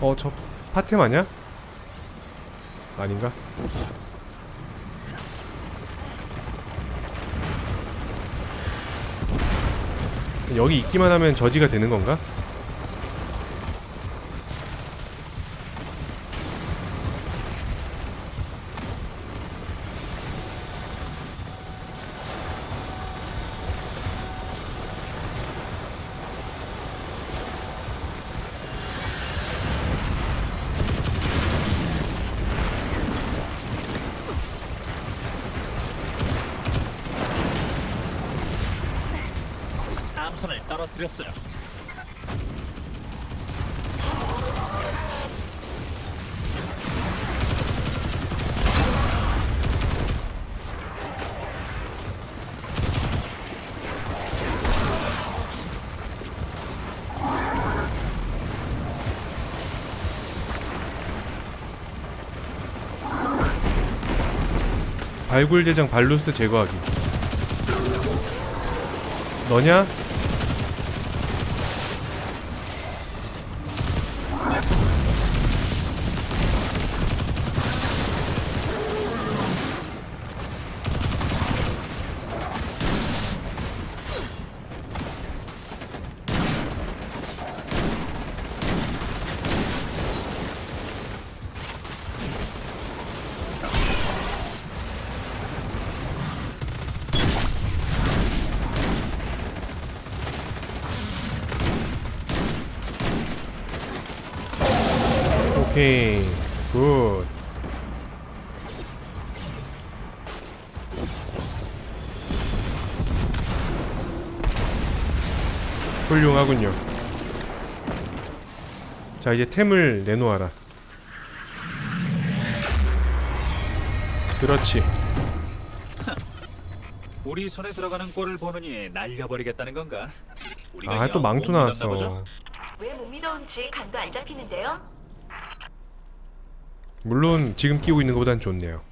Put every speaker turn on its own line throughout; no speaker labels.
어, 저 파템 아니야? 아닌가? 여기 있기만 하면 저지가 되는 건가?
암선을 떨어뜨렸어요.
발굴 대장 발루스 제거하기. 너냐? 오케이. 굿. 훌륭하군요. 자, 이제 템을 내놓아라. 그렇지.
우리 손에 들어가는 꼴을 보느니 날려버리겠다는 건가? 우리가
아,
또영
망토
믿었나
나왔어.
왜 못 믿어온지 간도 안 잡히는데요?
물론 지금 끼고 있는 것보단 좋네요.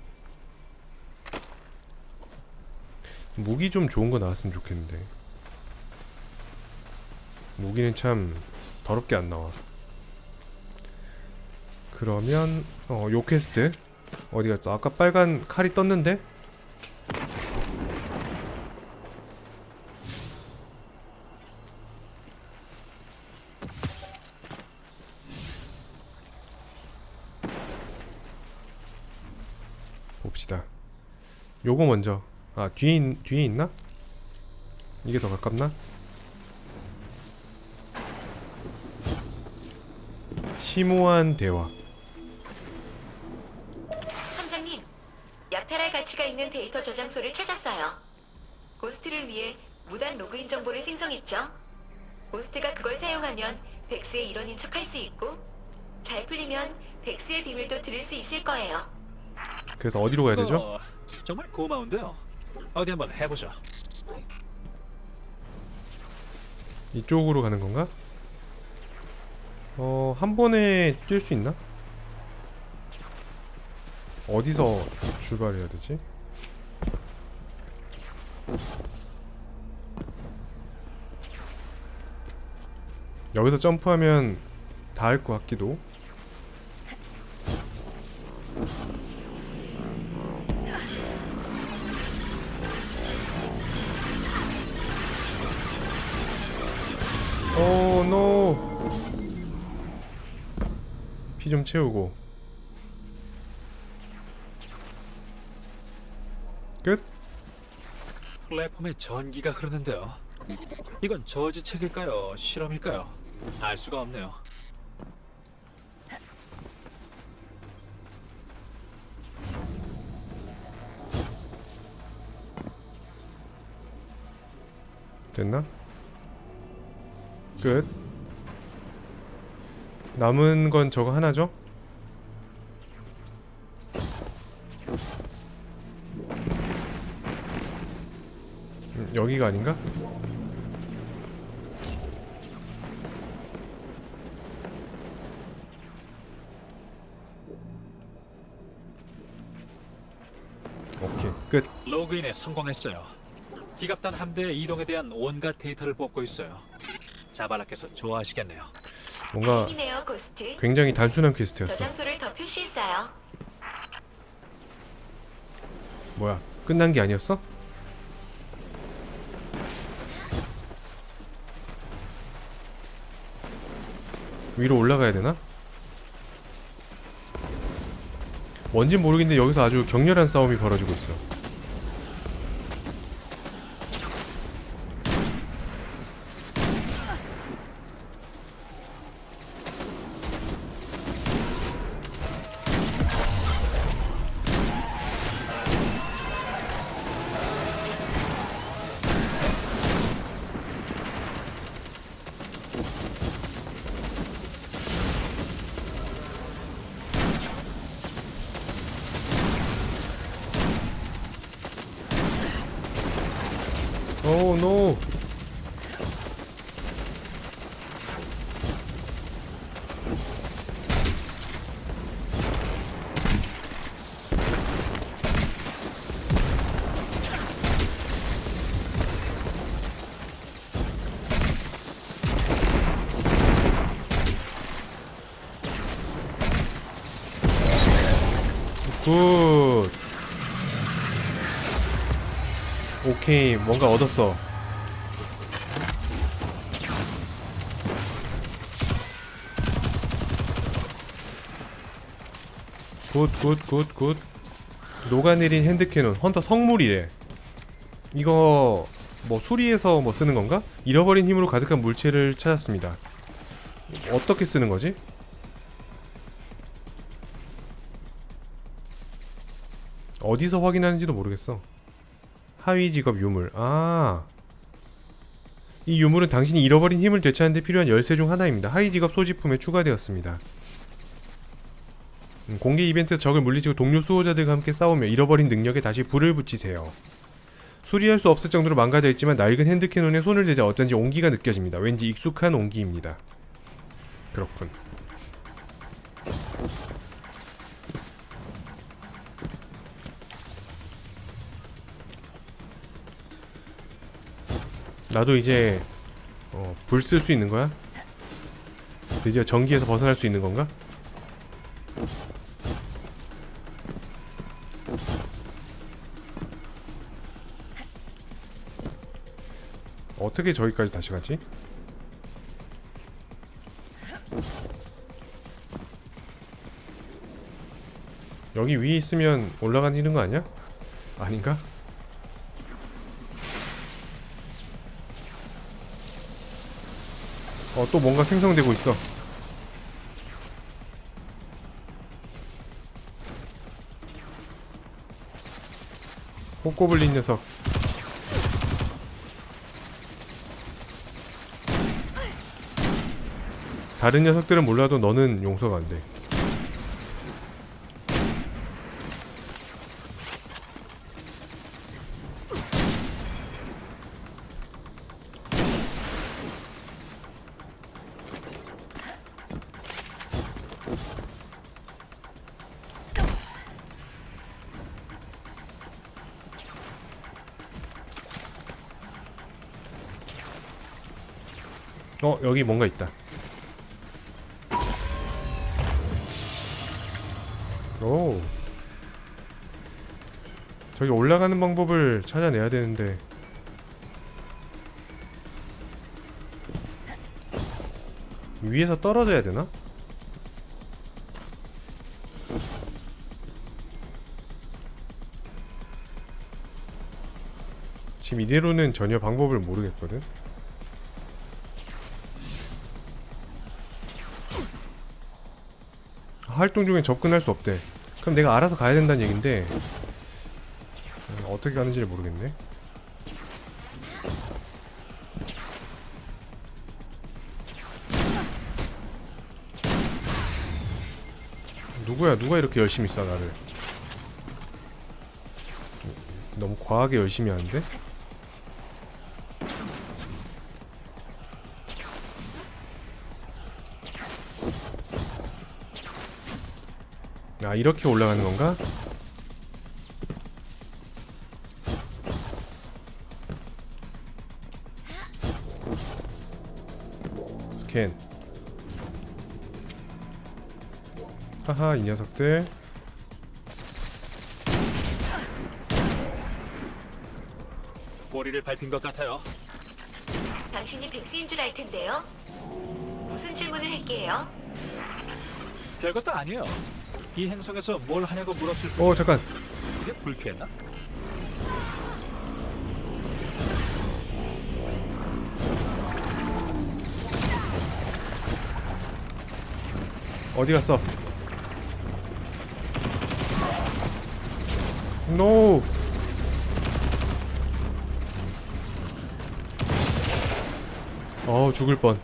무기 좀 좋은 거 나왔으면 좋겠는데. 무기는 참 더럽게 안 나와. 그러면 어, 요 퀘스트 어디 갔어? 아까 빨간 칼이 떴는데? 요거 먼저. 아 뒤에 있, 뒤에 있나? 이게 더 가깝나? 심오한 대화.
함장님, 약탈할 가치가 있는 데이터 저장소를 찾았어요. 고스트를 위해 무단 로그인 정보를 생성했죠. 고스트가 그걸 사용하면 백스의 일원인 척할 수 있고, 잘 풀리면 백스의 비밀도 들을 수 있을 거예요.
그래서 어디로 가야 되죠?
어, 정말 고마운데요. 어디 한번 해보죠.
이쪽으로 가는 건가? 어, 한 번에 뛸 수 있나? 어디서 출발해야 되지? 여기서 점프하면 닿을 것 같기도. 오, 노. 피 좀 채우고. 끝?
플랫폼에 전기가 흐르는데요. 이건 저지책일까요? 실험일까요? 알 수가 없네요.
됐나? 끝. 남은 건 저거 하나죠? 음, 여기가 아닌가? 오케이 끝.
로그인에 성공했어요. 기갑단 함대의 이동에 대한 온갖 데이터를 뽑고 있어요. 자바라께서 좋아하시겠네요.
뭔가
다행이네요, 고스트.
굉장히 단순한 퀘스트였어.
저장소를 더 표시했어요.
뭐야? 끝난 게 아니었어? 위로 올라가야 되나? 뭔진 모르겠는데 여기서 아주 격렬한 싸움이 벌어지고 있어. 오 노. 굿. 오케이, 뭔가 얻었어. 굿, 굿, 굿, 굿. 녹아내린 핸드캐논, 헌터 성물이래. 이거 뭐 수리해서 뭐 쓰는 건가? 잃어버린 힘으로 가득한 물체를 찾았습니다. 어떻게 쓰는 거지? 어디서 확인하는지도 모르겠어. 하위 직업 유물. 아. 이 유물은 당신이 잃어버린 힘을 되찾는 데 필요한 열쇠 중 하나입니다. 하위 직업 소지품에 추가되었습니다. 음, 공개 이벤트에서 적을 물리치고 동료 수호자들과 함께 싸우며 잃어버린 능력에 다시 불을 붙이세요. 수리할 수 없을 정도로 망가져 있지만 낡은 핸드캐논에 손을 대자 어쩐지 온기가 느껴집니다. 왠지 익숙한 온기입니다. 그렇군. 나도 이제 어, 불 쓸 수 있는 거야? 드디어 전기에서 벗어날 수 있는 건가? 어떻게 저기까지 다시 가지? 여기 위에 있으면 올라가는 거 아니야? 아닌가? 어, 또 뭔가 생성되고 있어. 호꼬블린 녀석. 다른 녀석들은 몰라도 너는 용서가 안 돼. 어, 여기 뭔가 있다. 오. 저기 올라가는 방법을 찾아내야 되는데. 위에서 떨어져야 되나? 지금 이대로는 전혀 방법을 모르겠거든. 활동 중에 접근할 수 없대. 그럼 내가 알아서 가야 된다는 얘긴데 음, 어떻게 가는지를 모르겠네. 누구야? 누가 이렇게 열심히 쏴 나를? 너무 과하게 열심히 하는데? 이렇게 올라가는 건가? 스캔 하하 이 녀석들
꼬리를 밟힌 것 같아요.
당신이 백스인 줄 알 텐데요. 무슨 질문을 할게요?
별것도 아니에요. 이 행성에서 뭘 하냐고 물었을 뿐.
어 잠깐
그게 불쾌했나?
어디 갔어 노 어 죽을 뻔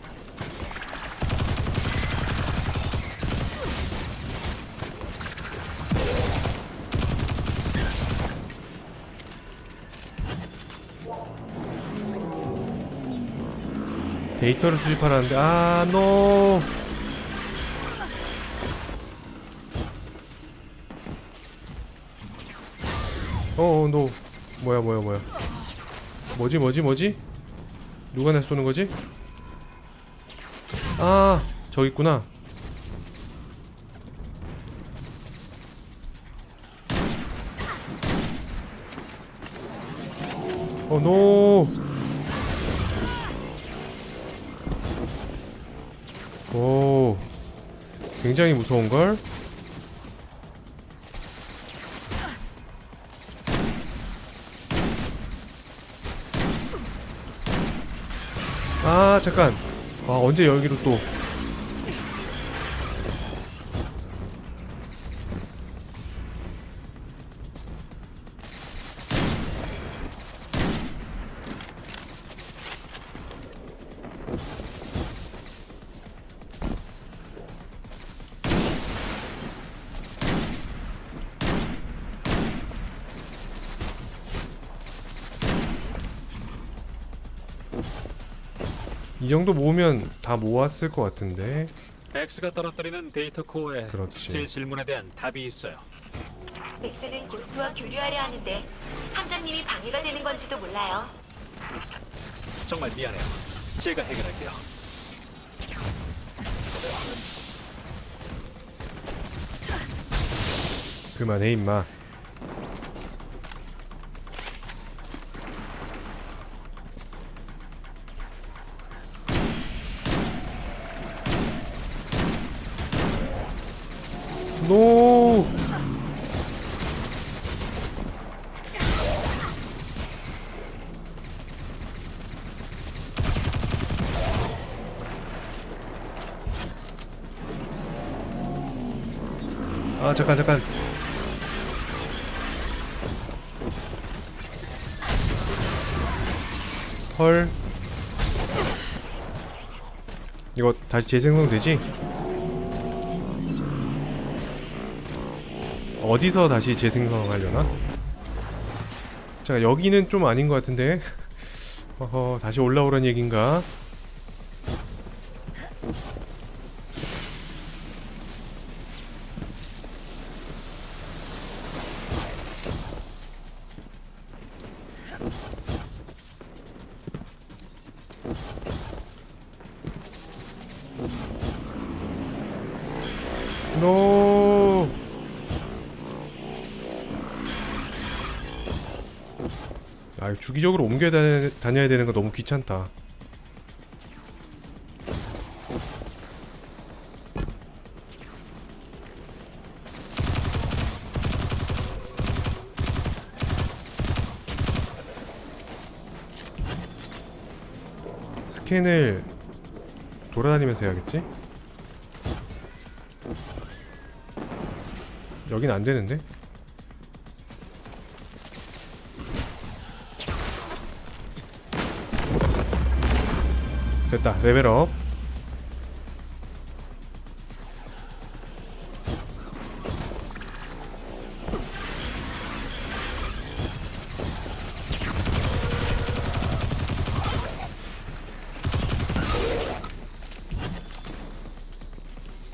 데이터를 수집하라는데 아 노. 어, 어, 노. 뭐야, 뭐야, 뭐야. 뭐지, 뭐지, 뭐지? 누가 날 쏘는 거지? 아, 저기 있구나. 어, 노. 오. 굉장히 무서운걸? 아 잠깐 아 언제 여기로 또 이 정도 모으면 다 모았을 것 같은데
엑스가 떨어뜨리는 데이터 코어에
그렇지.
제 질문에 대한 답이 있어요.
백스는 고스트와 교류하려 하는데 함장님이 방해가 되는 건지도 몰라요.
정말 미안해요. 제가 해결할게요.
그만해 임마 아 잠깐 잠깐 헐 이거 다시 재생성 되지? 어디서 다시 재생성 하려나? 자 여기는 좀 아닌 것 같은데 어허 다시 올라오란 얘긴가? 주기적으로 옮겨 다녀, 다녀야 되는 거 너무 귀찮다. 스캔을 돌아다니면서 해야겠지? 여긴 안 되는데? 됐다 레벨업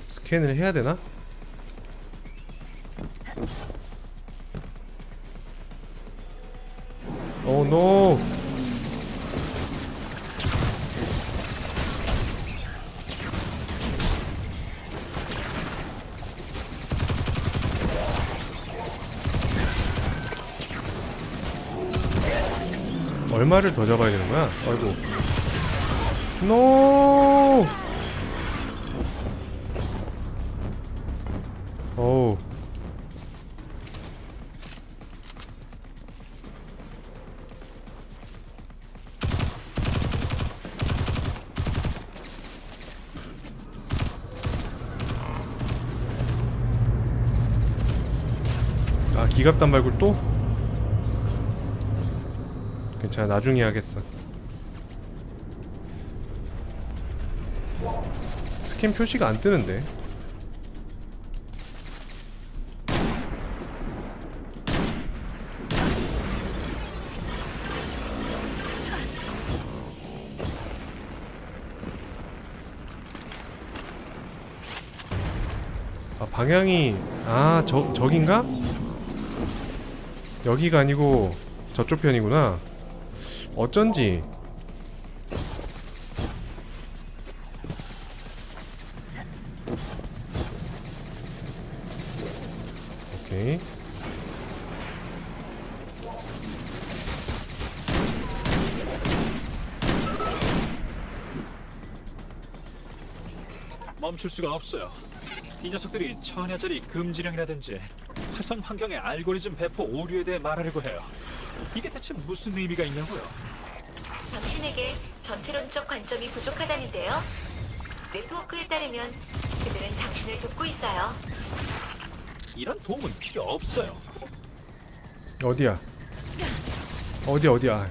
스캔을 해야 되나? 오 노. 얼마를 더 잡아야 되는 거야? 아이고. 노! 어우. 아 기갑단 말고 또? 괜찮아 나중에 하겠어. 스캔 표시가 안 뜨는데? 아 방향이 아 저, 저긴가? 여기가 아니고 저쪽 편이구나 어쩐지 오케이
멈출 수가 없어요. 이 녀석들이 천여짜리 금지령이라든지 화성 환경의 알고리즘 배포 오류에 대해 말하려고 해요. 이게 대체 무슨 의미가 있냐고요?
당신에게 전체론적 관점이 부족하다는데요. 네트워크에 따르면 그들은 당신을 돕고 있어요.
이런 도움은 필요 없어요.
어디야 어디 어디야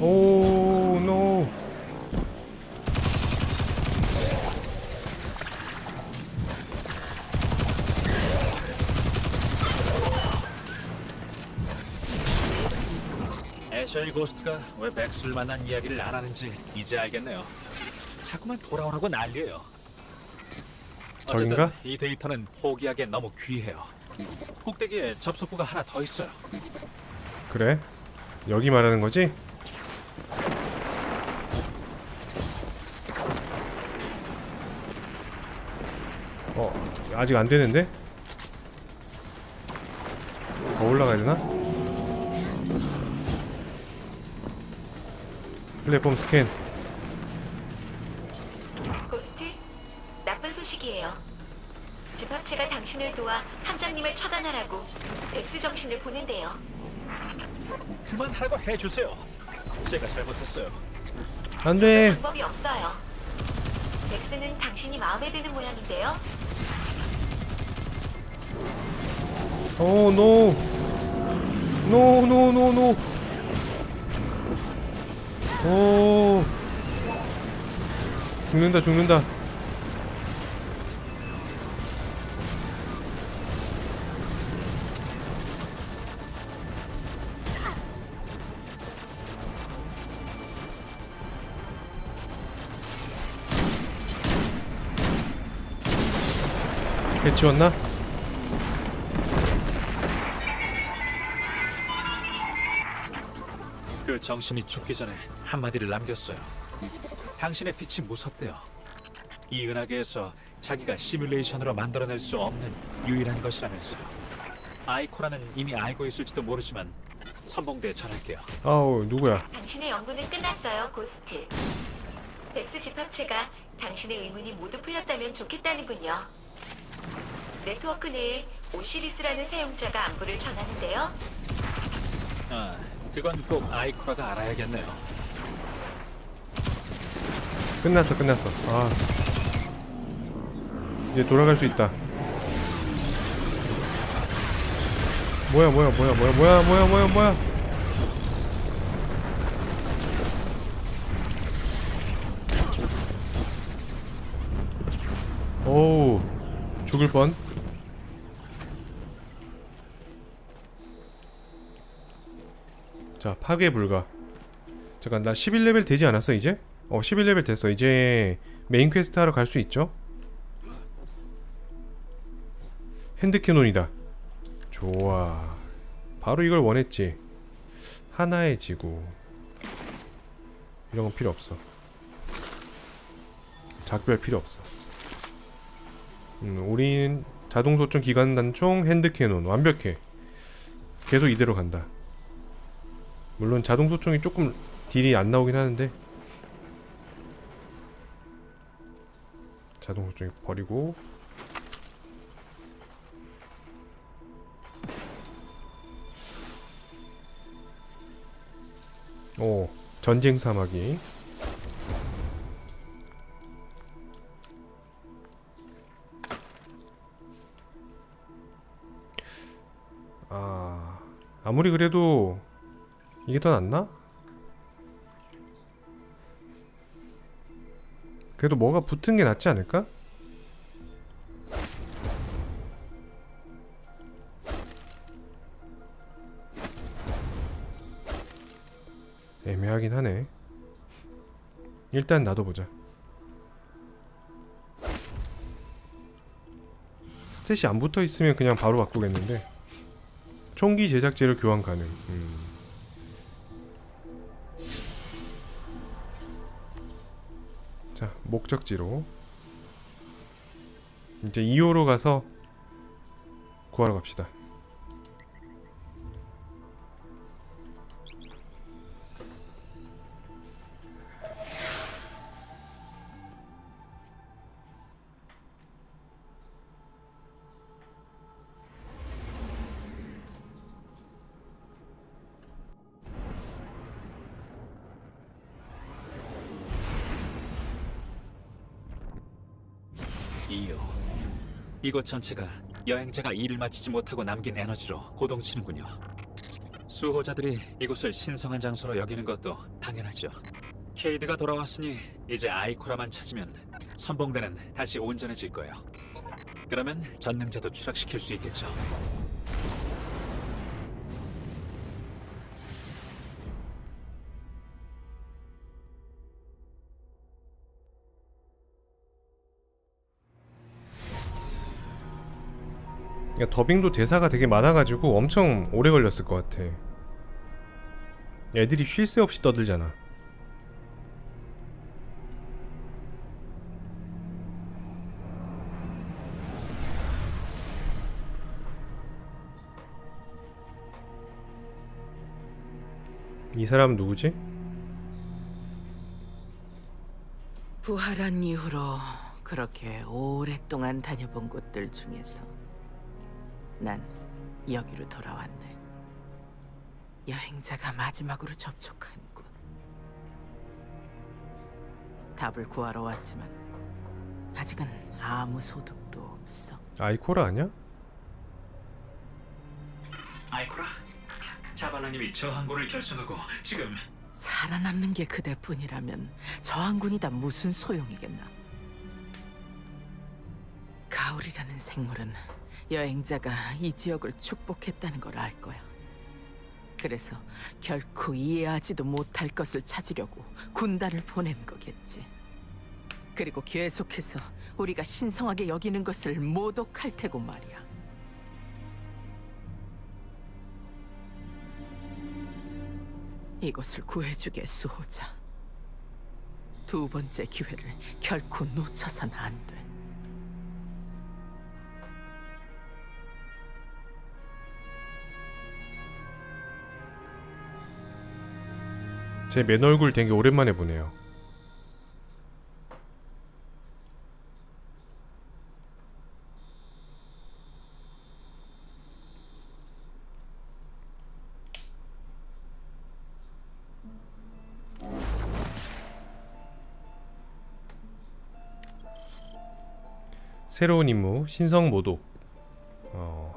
오
애셔의 고스트가 왜 백수를 만난 이야기를 안 하는지 이제 알겠네요. 자꾸만 돌아오라고 난리예요. 어쨌든
저긴가?
이 데이터는 포기하기엔 너무 귀해요. 꼭대기에 접속부가 하나 더 있어요.
그래 여기 말하는 거지? 어 아직 안 되는데? 더 올라가야 되나? 플랫폼 스캔
고스트, 나쁜 소식이에요. 집합체가 당신을 도와 함장님을 처단하라고 백스 정신을 보낸대요.
그만하라고 해주세요. 제가 잘못했어요.
안 돼
방법이 없어요. 백스는 당신이 마음에 드는 모양인데요.
오 노. 노 노 노 노. 오. 죽는다 죽는다. 해치웠나?
그 정신이 죽기 전에 한마디를 남겼어요. 당신의 빛이 무섭대요. 이 은하계에서 자기가 시뮬레이션으로 만들어낼 수 없는 유일한 것이라면서요. 아이코라는 이미 알고 있을지도 모르지만 선봉대에 전할게요.
아우 누구야?
당신의 연구는 끝났어요, 고스트. 백스 집합체가 당신의 의문이 모두 풀렸다면 좋겠다는군요. 네트워크 내에 오시리스라는 사용자가 안부를 전하는데요.
아, 그건 꼭 아이코라가 알아야겠네요.
끝났어 끝났어. 아. 이제 돌아갈 수 있다. 뭐야 뭐야 뭐야 뭐야 뭐야 뭐야 뭐야 뭐야. 오우. 죽을 뻔 자, 파괴 불가. 잠깐, 나 11레벨 되지 않았어, 이제? 어, 11레벨 됐어. 이제 메인 퀘스트 하러 갈 수 있죠? 핸드 캐논이다. 좋아. 바로 이걸 원했지. 하나의 지구. 이런 건 필요 없어. 작별 필요 없어. 음, 우린 자동 소총, 기관 단총, 핸드 캐논 완벽해. 계속 이대로 간다. 물론 자동 소총이 조금 딜이 안 나오긴 하는데. 자동 소총이 버리고. 오 전쟁 사마귀 아 아무리 그래도 이게 더 낫나? 그래도 뭐가 붙은 게 낫지 않을까? 애매하긴 하네. 일단 놔둬보자. 스탯이 안 붙어 있으면 그냥 바로 바꾸겠는데. 총기 제작 재료 교환 가능. 음. 목적지로 이제 2호로 가서 구하러 갑시다.
이곳 전체가 여행자가 일을 마치지 못하고 남긴 에너지로 고동치는군요. 수호자들이 이곳을 신성한 장소로 여기는 것도 당연하죠. 케이드가 돌아왔으니 이제 아이코라만 찾으면 선봉대는 다시 온전해질 거예요. 그러면 전능자도 추락시킬 수 있겠죠.
그러니까 더빙도 대사가 되게 많아가지고 엄청 오래 걸렸을 것 같아. 애들이 쉴 새 없이 떠들잖아. 이 사람은 누구지?
부활한 이후로 그렇게 오랫동안 다녀본 곳들 중에서 난 여기로 돌아왔네. 여행자가 마지막으로 접촉한 곳. 답을 구하러 왔지만 아직은 아무 소득도 없어.
아이코라 아니야?
아이코라, 자발라님이 저항군을 결성하고 지금
살아남는 게 그대뿐이라면 저항군이 다 무슨 소용이겠나? 가을이라는 생물은 여행자가 이 지역을 축복했다는 걸 알 거야. 그래서 결코 이해하지도 못할 것을 찾으려고 군단을 보낸 거겠지. 그리고 계속해서 우리가 신성하게 여기는 것을 모독할 테고 말이야. 이곳을 구해주게 수호자. 두 번째 기회를 결코 놓쳐선 안 돼.
제 맨 얼굴 되게 오랜만에 보네요. 새로운 임무 신성 모독 어,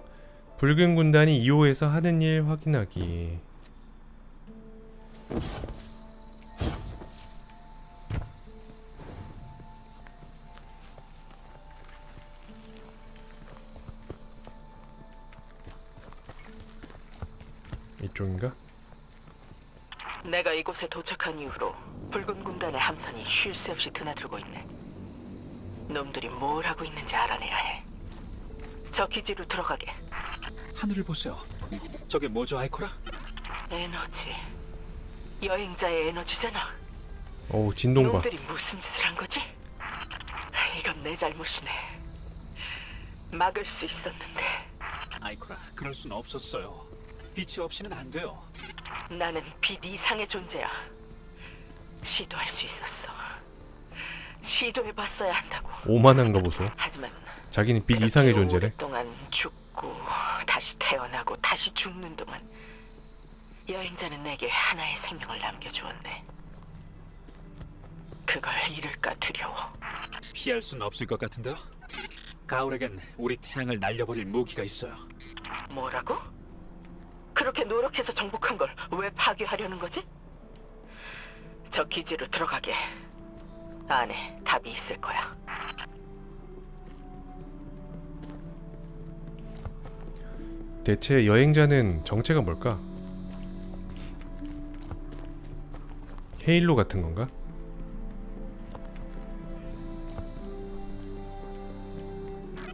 붉은 군단이 2호에서 하는 일 확인하기 이쪽인가?
내가 이곳에 도착한 이후로 붉은 군단의 함선이 쉴 새 없이 드나들고 있네. 놈들이 뭘 하고 있는지 알아내야 해. 저 기지로 들어가게.
하늘을 보세요. 저게 뭐죠, 아이코라?
에너지. 여행자의 에너지잖아.
어우 진동 봐
놈들이 무슨 짓을 한 거지? 이건 내 잘못이네. 막을 수 있었는데
아이코라, 그럴 순 없었어요. 빛이 없이는 안 돼요.
나는 빛 이상의 존재야. 시도할 수 있었어. 시도해봤어야 한다고.
오만한 거 보소.
하지만
자기는 빛
그렇게
이상의 존재래.
오랫동안 죽고 다시 태어나고 다시 죽는 동안 여행자는 내게 하나의 생명을 남겨주었네. 그걸 잃을까 두려워.
피할 순 없을 것 같은데요. 가을에겐 우리 태양을 날려버릴 무기가 있어요.
뭐라고? 그렇게 노력해서 정복한 걸 왜 파괴하려는 거지? 저 기지로 들어가게. 안에 답이 있을 거야.
대체 여행자는 정체가 뭘까? 헤일로 같은 건가?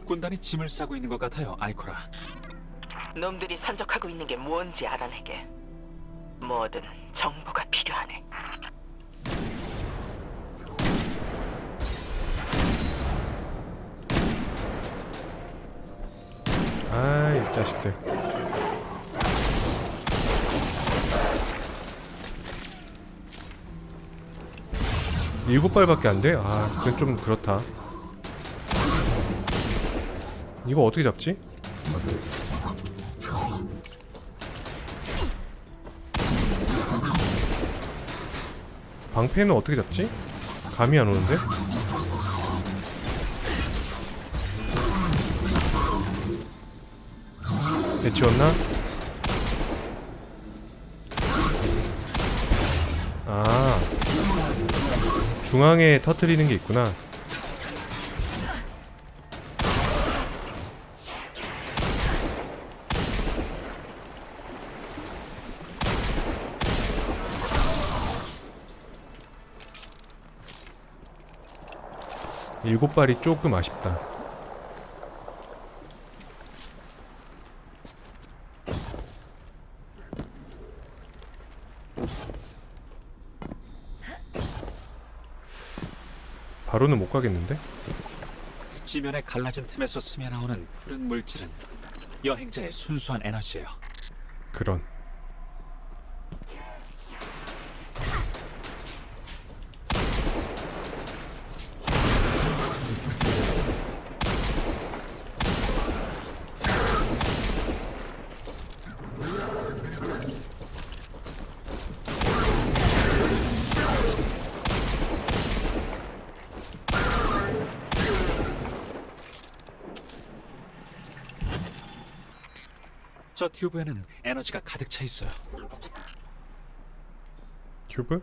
군단이 짐을 싸고 있는 것 같아요, 아이코라.
놈들이 산적하고 있는 게 뭔지 알아내게. 뭐든 정보가 필요하네.
아이 자식들. 일곱 발밖에 안 돼? 아, 그건 좀 그렇다. 이거 어떻게 잡지? 방패는 어떻게 잡지? 감이 안 오는데? 해치웠나? 아 중앙에 터트리는 게 있구나 일곱 발이 조금 아쉽다 바로는 못 가겠는데?
지면에 갈라진 틈에서 스며 나오는 푸른 물질은 여행자의 순수한 에너지예요.
그런
저 튜브에는 에너지가 가득 차 있어요.
큐브?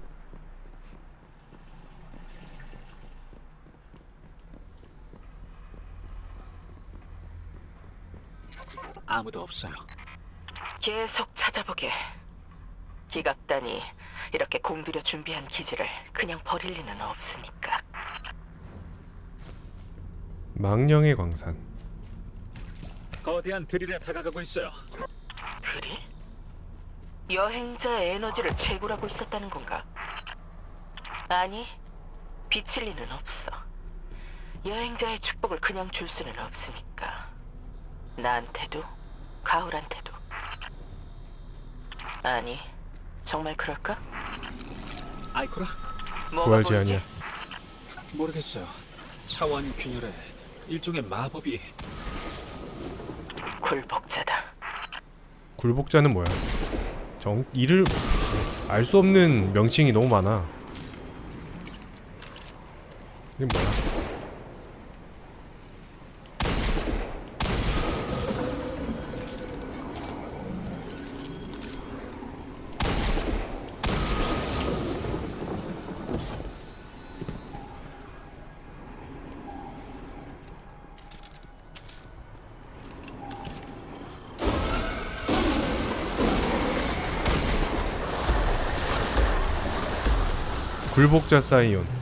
아무도 없어요.
계속 찾아보게. 기갑단이 이렇게 공들여 준비한 기지를 그냥 버릴 리는 없으니까.
망령의 광산
거대한 드릴에 다가가고 있어요.
그리? 여행자의 에너지를 채굴하고 있었다는 건가? 아니, 비칠 리는 없어. 여행자의 축복을 그냥 줄 수는 없으니까. 나한테도, 가을한테도. 아니, 정말 그럴까?
아이코라?
뭐가
부활? 제한이야
모르겠어요. 차원 균열에 일종의 마법이
굴복자다.
굴복자는 뭐야? 정 이를 알 수 없는 명칭이 너무 많아. 이게 뭐야? 굴복자 사이온